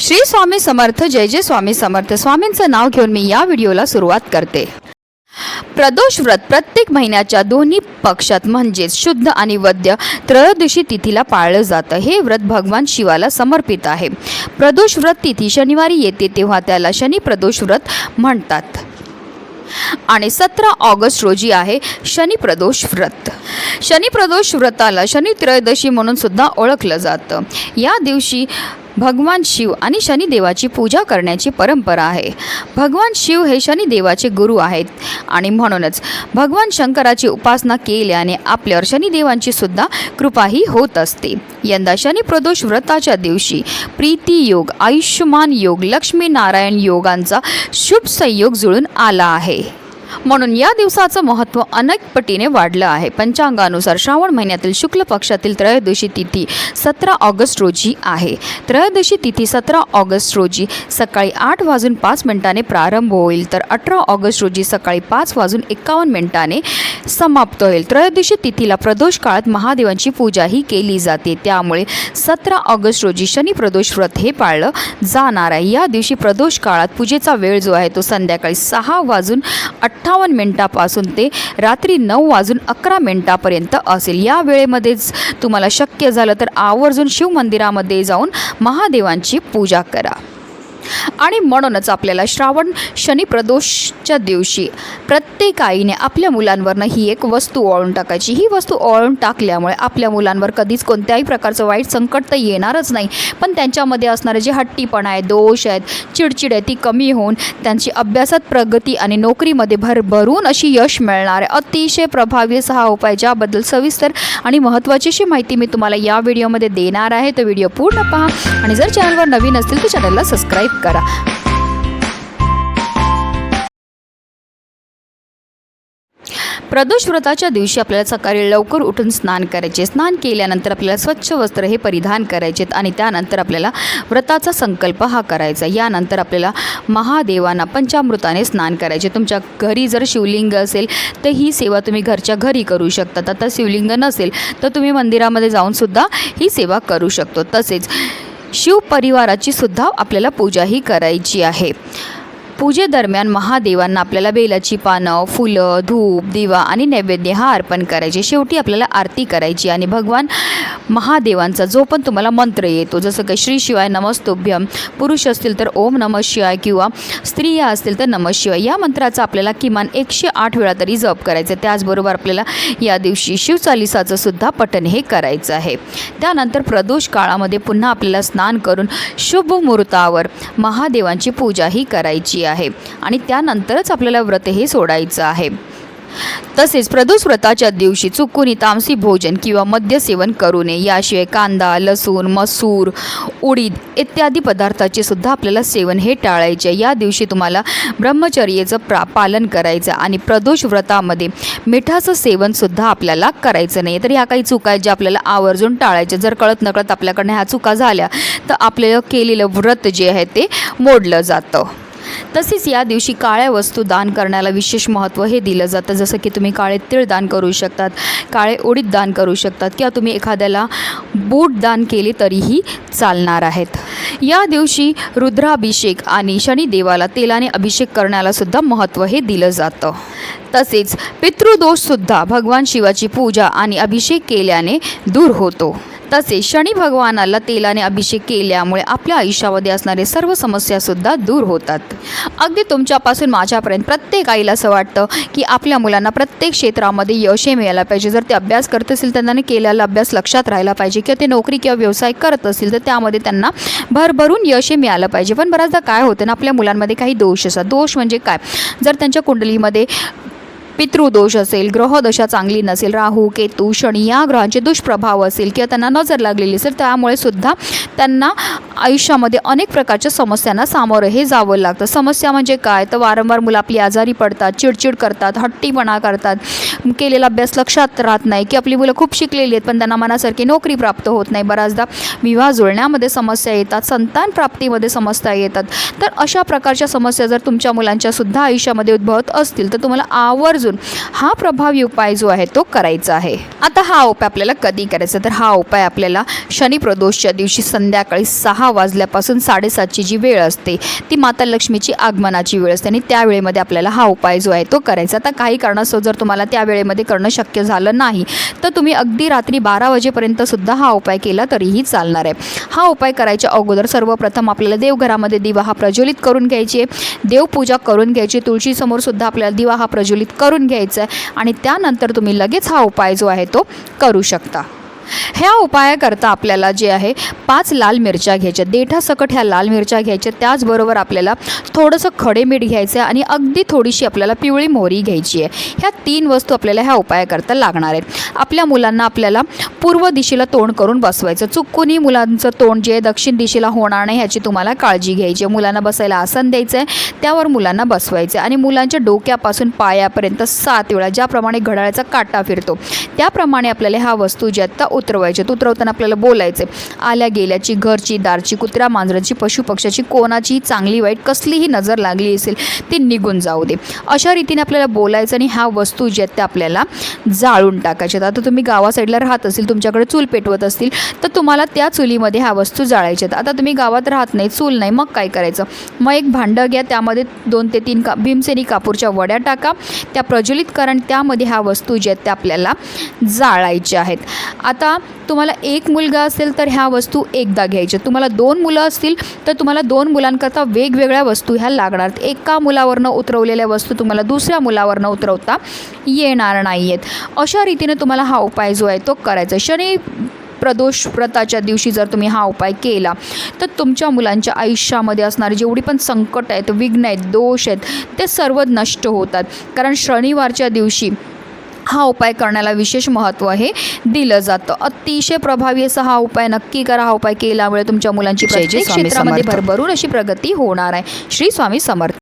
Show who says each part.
Speaker 1: श्री स्वामी समर्थ जय जय स्वामी समर्थ. स्वामींचं नाव घेऊन मी या व्हिडिओला सुरुवात करते. प्रदोष व्रत प्रत्येक महिन्याच्या दोन्ही पक्षात म्हणजेच शुद्ध आणि वद्य त्रयोदशी तिथीला पाळलं जातं. हे व्रत भगवान शिवाला समर्पित आहे. प्रदोष व्रत तिथी शनिवारी येते तेव्हा त्याला शनी प्रदोष व्रत म्हणतात. आणि सतरा ऑगस्ट रोजी आहे शनी प्रदोष व्रत. शनी प्रदोष व्रताला शनी त्रयोदशी म्हणून सुद्धा ओळखलं जातं. या दिवशी भगवान शिव आणि शनिदेवाची पूजा करण्याची परंपरा आहे. भगवान शिव हे शनिदेवाचे गुरु आहेत. आणि म्हणूनच भगवान शंकराची उपासना केल्याने आपल्यावर शनिदेवांची सुद्धा कृपाही होत असते. यंदा शनिप्रदोष व्रताच्या दिवशी प्रीती योग आयुष्यमान योग लक्ष्मीनारायण योगांचा शुभ संयोग जुळून आला आहे. म्हणून या दिवसाचं महत्त्व अनेक पटीने वाढलं आहे. पंचांगानुसार श्रावण महिन्यातील शुक्ल पक्षातील त्रयोदशी तिथी सतरा ऑगस्ट रोजी आहे. त्रयोदशी तिथी सतरा ऑगस्ट रोजी सकाळी आठ वाजून पाच मिनिटाने प्रारंभ होईल तर अठरा ऑगस्ट रोजी सकाळी पाच वाजून एकावन्न मिनिटाने समाप्त होईल. त्रयोदशी तिथीला प्रदोष काळात महादेवांची पूजाही केली जाते. त्यामुळे सतरा ऑगस्ट रोजी शनी प्रदोष व्रत हे पाळलं जाणार आहे. या दिवशी प्रदोष काळात पूजेचा वेळ जो आहे तो संध्याकाळी सहा वाजून अठ्ठावन्न मिनिटापासून ते रात्री नऊ वाजून अकरा मिनिटापर्यंत असेल. या वेळेमध्येच तुम्हाला शक्य झालं तर आवर्जून शिव मंदिरामध्ये जाऊन महादेवांची पूजा करा. आणि म्हणूनच आपल्याला श्रावण शनी प्रदोषच्या दिवशी प्रत्येक आईने आपल्या मुलांवरनं ही एक वस्तू ओळून टाकायची. ही वस्तू ओळून टाकल्यामुळे आपल्या मुलांवर कधीच कोणत्याही प्रकारचं वाईट संकट तर येणारच नाही. पण त्यांच्यामध्ये असणारे जे हट्टीपणा आहे दोष आहेत चिडचिड आहे ती कमी होऊन त्यांची अभ्यासात प्रगती आणि नोकरीमध्ये भरभरून अशी यश मिळणार आहे. अतिशय प्रभावी सहा उपाय ज्याबद्दल सविस्तर आणि महत्त्वाची अशी माहिती मी तुम्हाला या व्हिडिओमध्ये देणार आहे. तर व्हिडिओ पूर्ण पहा आणि जर चॅनलवर नवीन असतील तर चॅनलला सबस्क्राईब करा. प्रदोष व्रताच्या दिवशी आपल्याला सकाळी लवकर उठून स्नान करायचे. स्नान केल्यानंतर आपल्याला स्वच्छ वस्त्र हे परिधान करायचेत आणि त्यानंतर आपल्याला व्रताचा संकल्प हा करायचा. यानंतर आपल्याला महादेवांना पंचामृताने स्नान करायचे. तुमच्या घरी जर शिवलिंग असेल तर ही सेवा तुम्ही घरच्या घरी करू शकता. आता शिवलिंग नसेल तर तुम्ही मंदिरामध्ये जाऊन सुद्धा ही सेवा करू शकतो. तसेच शिव परिवाराची सुद्धा आपल्याला पूजाही करायची आहे. पूजेदरम्यान महादेवांना आपल्याला बेलाची पानं फुलं धूप दिवा आणि नैवेद्य हा अर्पण करायचे. शेवटी आपल्याला आरती करायची आणि भगवान महादेवांचा जो पण तुम्हाला मंत्र येतो जसं काही श्री शिवाय नमस्तुभ्यम पुरुष असतील तर ओम नम शिवाय किंवा स्त्रिया असतील तर नम शिवाय या मंत्राचा आपल्याला किमान एकशे आठ वेळा तरी जप करायचं. आहे त्याचबरोबर आपल्याला या दिवशी शिवचालिसाचं सुद्धा पठण हे करायचं आहे. त्यानंतर प्रदोष काळामध्ये पुन्हा आपल्याला स्नान करून शुभ मुहूर्तावर महादेवांची पूजाही करायची आहे. आणि त्यानंतरच आपल्याला व्रत हे सोडायचं आहे. तसेच प्रदोष व्रताच्या दिवशी चुकून तामसी भोजन किंवा मद्य सेवन करू नये. याशिवाय कांदा लसूण मसूर उडीद इत्यादी पदार्थाचे सुद्धा आपल्याला सेवन हे टाळायचे. या दिवशी तुम्हाला ब्रह्मचर्याचं प्रा पालन करायचं आणि प्रदोष व्रतामध्ये मिठाचं सेवनसुद्धा आपल्याला करायचं नाही. तर ह्या काही चुका आहेत ज्या आपल्याला आवर्जून टाळायच्या. जर कळत नकळत आपल्याकडनं ह्या चुका झाल्या तर आपलं केलेलं व्रत जे आहे ते मोडलं जातं. तसेच या दिवशी काळ्या वस्तू दान करण्याला विशेष महत्त्व हे दिलं जातं. जसं की तुम्ही काळे तीळ दान करू शकतात काळे उडीद दान करू शकतात किंवा तुम्ही एखाद्याला बूट दान केले तरीही चालणार आहेत. या दिवशी रुद्राभिषेक आणि शनिदेवाला तेलाने अभिषेक करण्याला सुद्धा महत्त्व हे दिलं जातं. तसेच पितृदोषसुद्धा भगवान शिवाची पूजा आणि अभिषेक केल्याने दूर होतो. तसेच शनी भगवानाला तेलाने अभिषेक केल्यामुळे आपल्या आयुष्यामध्ये असणारे सर्व समस्यासुद्धा दूर होतात. अगदी तुमच्यापासून माझ्यापर्यंत प्रत्येक आईला असं वाटतं की आपल्या मुलांना प्रत्येक क्षेत्रामध्ये यश हे मिळायला पाहिजे. जर ते अभ्यास करत असेल तर त्यांना केलेला अभ्यास लक्षात राहायला पाहिजे किंवा ते नोकरी किंवा व्यवसाय करत असतील तर त्यामध्ये त्यांना भरभरून यश हे मिळालं पाहिजे. पण बऱ्याचदा काय होतं ना आपल्या मुलांमध्ये काही दोष असतात. दोष म्हणजे काय? जर त्यांच्या कुंडलीमध्ये पितृदोष असेल ग्रहदशा चांगली नसेल राहू केतू शनी या ग्रहांचे दुष्प्रभाव असेल किंवा त्यांना नजर लागलेली असेल त्यामुळे सुद्धा त्यांना आयुष्यामध्ये अनेक प्रकारच्या समस्यांना सामोरं हे जावं लागतं. समस्या म्हणजे काय? तर वारंवार मुलं आपली आजारी पडतात चिडचिड करतात हट्टीपणा करतात. केलेला अभ्यास लक्षात राहत नाही की आपली मुलं खूप शिकलेली आहेत पण त्यांना मनासारखी नोकरी प्राप्त होत नाही. बऱ्याचदा विवाह जुळण्यामध्ये समस्या येतात संतान प्राप्तीमध्ये समस्या येतात. तर अशा प्रकारच्या समस्या जर तुमच्या मुलांच्या सुद्धा आयुष्यामध्ये उद्भवत असतील तर तुम्हाला आवर्जून हा प्रभावी उपाय जो आहे तो करायचा आहे. आता हा उपाय आपल्याला कधी करायचा? तर हा उपाय आपल्याला शनी प्रदोषच्या दिवशी संध्याकाळी सहा वाजल्यापासून साडेसातची जी वेळ असते ती माता लक्ष्मीची आगमनाची वेळ असते. आणि त्या वेळेमध्ये आपल्याला हा उपाय जो आहे तो करायचा. आता काही कारणास्तव जर तुम्हाला त्या वेळेमध्ये करणं शक्य झालं नाही तर तुम्ही अगदी रात्री बारा वाजेपर्यंत सुद्धा हा उपाय केला तरीही चालणार आहे. हा उपाय करायच्या अगोदर सर्वप्रथम आपल्याला देवघरामध्ये दिवा हा प्रज्वलित करून घ्यायची आहे. देवपूजा करून घ्यायची. तुळशीसमोर सुद्धा आपल्याला दिवा हा प्रज्वलित करून घ्यायचा आहे. आणि त्यानंतर तुम्ही लगेच हा उपाय जो आहे तो करू शकता. ह्या उपायाकरता आपल्याला जे आहे पाच लाल मिरच्या घ्यायच्या. देठासकट ह्या लाल मिरच्या घ्यायच्या. त्याचबरोबर आपल्याला थोडंसं खडे मीठ घ्यायचं आहे आणि अगदी थोडीशी आपल्याला पिवळी मोहरी घ्यायची आहे. ह्या तीन वस्तू आपल्याला ह्या उपायाकरता लागणार आहेत. आपल्या मुलांना आपल्याला पूर्व दिशेला तोंड करून बसवायचं. चुकूनही मुलांचं तोंड जे आहे दक्षिण दिशेला होणार नाही ह्याची तुम्हाला काळजी घ्यायची आहे. मुलांना बसायला आसन द्यायचं आहे त्यावर मुलांना बसवायचं आहे आणि मुलांच्या डोक्यापासून पायापर्यंत सात वेळा ज्याप्रमाणे घड्याळाचा काटा फिरतो त्याप्रमाणे आपल्याला ह्या वस्तू ज्या आहेत उतरवायचे. उतरवताना आपल्याला बोलायचं आल्या गेल्याची घरची दारची कुत्र्या मांजराची पशुपक्ष्याची कोणाची चांगली वाईट कसलीही नजर लागली असेल ती निघून जाऊ दे. अशा रीतीने आपल्याला बोलायचं आणि ह्या वस्तू ज्या आहेत त्या आपल्याला जाळून टाकायच्यात आता तुम्ही गावा साईडला राहत असेल तुमच्याकडे चूल पेटवत असतील तर तुम्हाला त्या चुलीमध्ये ह्या वस्तू जाळायच्यात आता तुम्ही गावात राहत नाही चूल नाही मग काय करायचं? मग एक भांडं घ्या त्यामध्ये दोन ते तीन का भीमसेनी कापूरच्या वड्या टाका त्या प्रज्वलित करा आणि त्यामध्ये ह्या वस्तू ज्या आहेत त्या आपल्याला जाळायच्या आहेत. आता तुम्हाला एक मुलगा असेल तर ह्या वस्तू एकदा घ्यायच्या. तुम्हाला दोन मुलं असतील तर तुम्हाला दोन मुलांकरता वेगवेगळ्या वस्तू ह्या लागणार. एका मुलावरनं उतरवलेल्या वस्तू तुम्हाला दुसऱ्या मुलावरनं उतरवता येणार नाही आहेत अशा रीतीने तुम्हाला हा उपाय जो आहे तो करायचा. आहे. शनी प्रदोष व्रताच्या दिवशी जर तुम्ही हा उपाय केला तर तुमच्या मुलांच्या आयुष्यामध्ये असणारे जेवढी पण संकट आहेत विघ्न आहेत दोष आहेत ते सर्व नष्ट होतात. कारण शनिवारच्या दिवशी हा उपाय करण्याला विशेष महत्त्व हे दिलं जातं. अतिशय प्रभावी असा हा उपाय नक्की करा. हा उपाय केल्यामुळे तुमच्या मुलांची प्रत्येक क्षेत्रामध्ये. भरभरून अशी प्रगती होणार आहे. श्री स्वामी समर्थ.